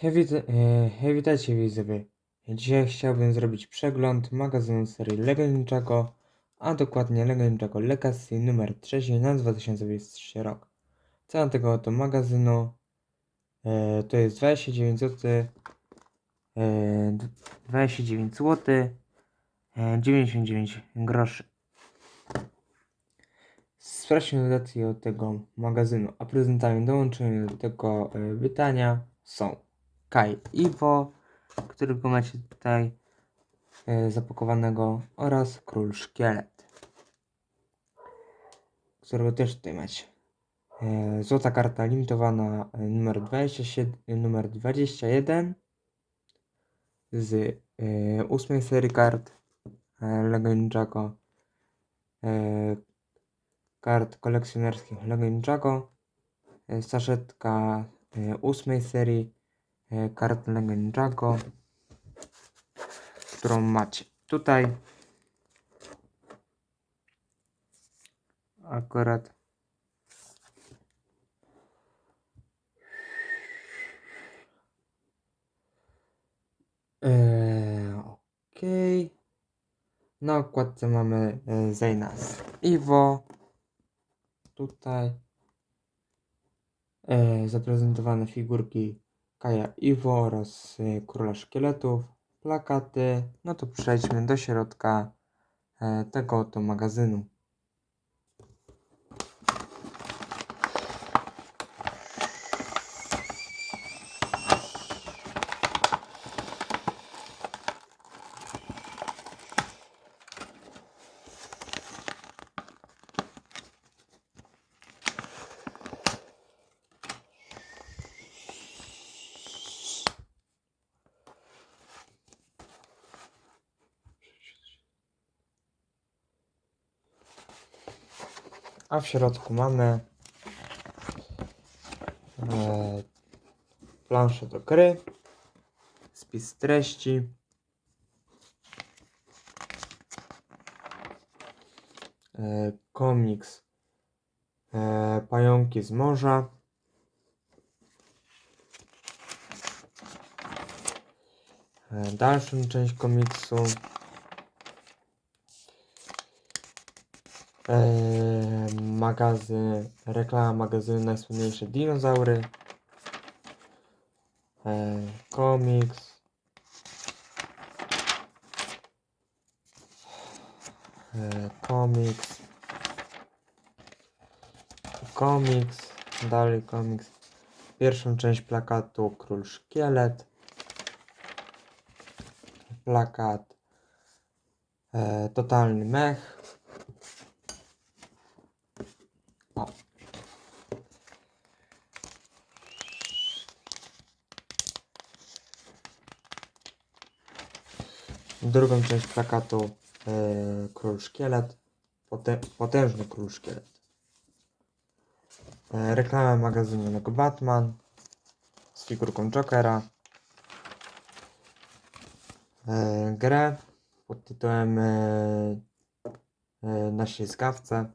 Hej, e, hej, witajcie widzowie. Dzisiaj chciałbym zrobić przegląd magazynu serii LEGO Ninjago, a dokładnie LEGO Ninjago Legacy numer 3 na 2023 rok. Cena tego oto magazynu e, to jest 29 zł, e, d- 29 zł, e, 99 groszy. Sprawdźmy dotacje od tego magazynu, a prezentami dołączonymi do tego e, wydania są Kai Iwo, którego macie tutaj e, zapakowanego oraz Król Szkielet, którego też tutaj macie. E, złota karta limitowana e, numer 27, e, numer 21 z ósmej serii kart Lego Ninjago. Kart kolekcjonerskich Lego Ninjago. Saszetka ósmej serii e, kart Lego Ninjago, którą macie tutaj. Akurat. Eee. Na okładce mamy e, Zaynas Iwo. Tutaj e, zaprezentowane figurki Kaja Iwo oraz e, Króla Szkieletów, plakaty. No to przejdźmy do środka e, tego oto magazynu. A w środku mamy e, planszę do gry, spis treści, e, komiks e, Pająki z morza, dalszą część komiksu, Eee, magazyn, reklama magazynu Najsłynniejsze Dinozaury. Eee, komiks. Eee, komiks. Komiks. Dalej komiks. Pierwszą część plakatu Król Szkielet. Plakat. Eee, totalny mech. Drugą część plakatu e, Król Szkielet. Pote, potężny Król Szkielet. E, reklama magazynu Lego Batman z figurką Jokera. E, grę pod tytułem e, e, Na ślizgawce.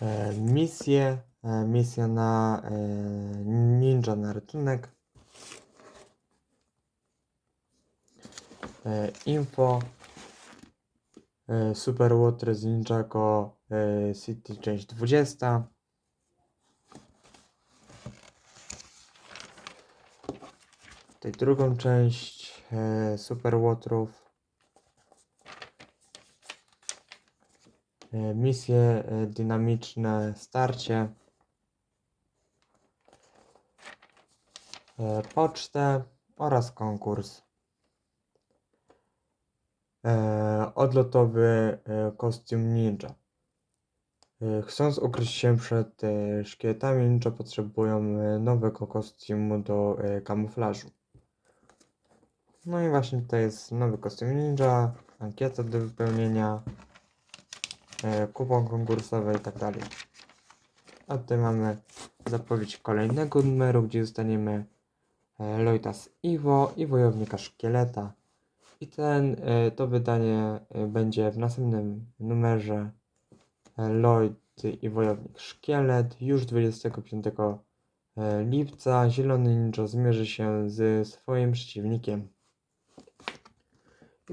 e, misję, e, misja na e, ninja na ratunek, e, info, e, Super Water z Ninjago e, City część 20, tutaj drugą część Super Waterów, misje dynamiczne starcie pocztę oraz konkurs. E, odlotowy e, kostium ninja. E, chcąc ukryć się przed e, szkieletami ninja potrzebują e, nowego kostiumu do e, kamuflażu. No i właśnie tutaj jest nowy kostium ninja ankieta do wypełnienia e, kupon konkursowy i tak. A tutaj mamy zapowiedź kolejnego numeru, gdzie dostaniemy e, Lloyda z Iwo i Wojownika Szkieleta. I ten, e, to wydanie e, będzie w następnym numerze e, Lloyd i Wojownik Szkielet. Już 25 e, lipca Zielony Ninja zmierzy się z swoim przeciwnikiem.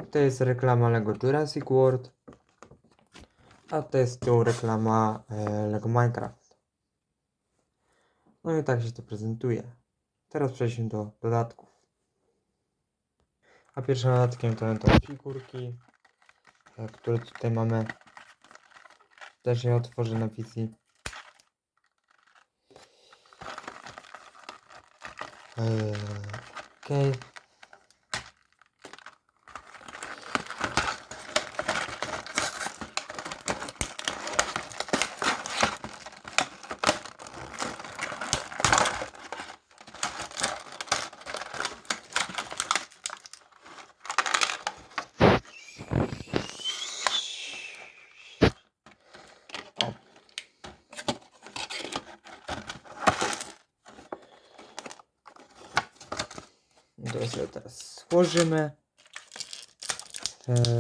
I to jest reklama LEGO Jurassic World. A to jest tu reklama e, LEGO Minecraft. No i tak się to prezentuje. Teraz przejdźmy do dodatków. A pierwszym dodatkiem to będą figurki, e, które tutaj mamy. Też je otworzę na wizji. Eee, Okej. To розвита схожими.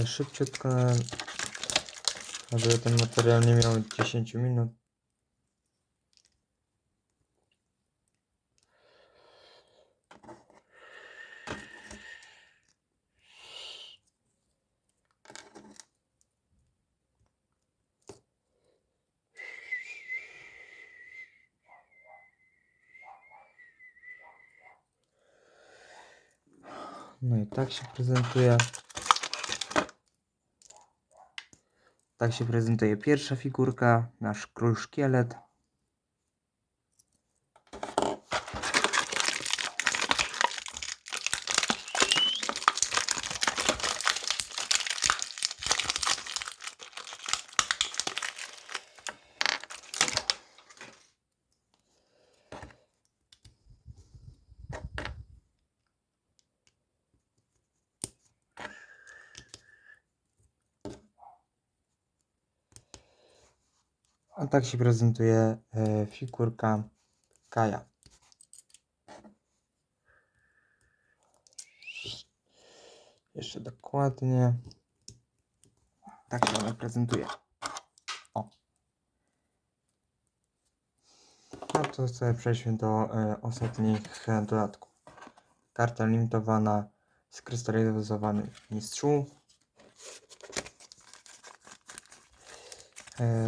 Szybciutko, aby ten materiał nie miał 10 minut. No i tak się prezentuje. Tak się prezentuje pierwsza figurka, nasz król szkielet. A tak się prezentuje e, figurka Kaja. Jeszcze dokładnie. Tak się ona prezentuje. O. No to sobie przejdźmy do e, ostatnich e, dodatków. Karta limitowana skrystalizowany mistrzu. E,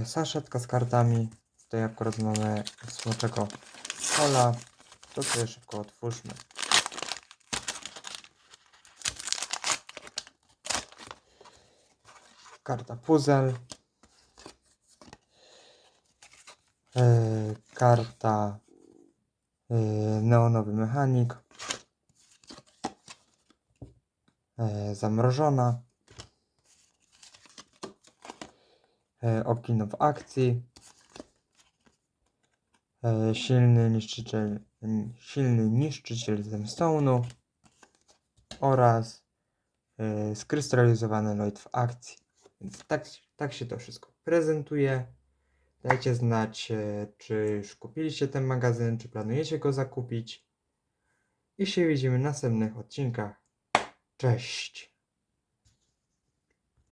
saszetka z kartami. Tutaj akurat mamy smoczego pola. To sobie szybko otwórzmy. Karta puzzle. E, karta e, neonowy mechanik. E, zamrożona. E, Okino w akcji. E, silny niszczyciel, silny niszczyciel zemstone'u oraz e, skrystalizowany Lloyd w akcji. Więc tak, tak się to wszystko prezentuje. Dajcie znać, czy już kupiliście ten magazyn, czy planujecie go zakupić. I się widzimy w następnych odcinkach. Cześć!